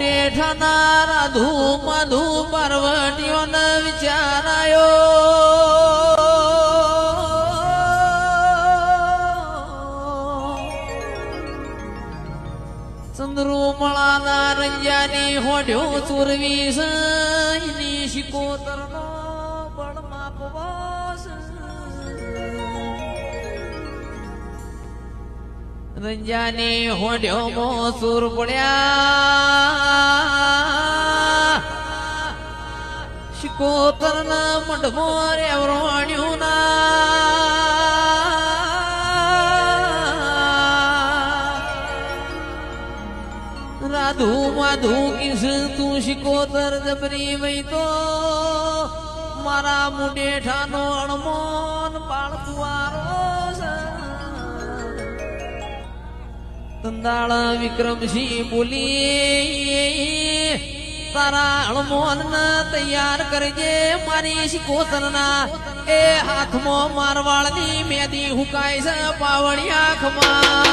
મુડેઠાના ધૂમ ધૂમ પાર્વતીઓને વિચારાયો. ચંદ્રુમળાના રંજાની હોઢ્યો સુરવી સૈની શિકોતરનો પણ પવાસ રંજાની હોઢ્યો મો સુર પડ્યા. શિકોતરના મઢમો રેવરોણ્યું ના રાધુ માધુ કિસ તું શિકોતર જબરી વઈ તો મારા મુડેઠાનો અણમોન બાળ તંદાળ વિક્રમસિંહ બોલી, તારા અણમોન તૈયાર કરજે મારી શિકોતરના. એ હાથમાં મારવાળની મેદી હુકાય છે પાવડિયા ખમા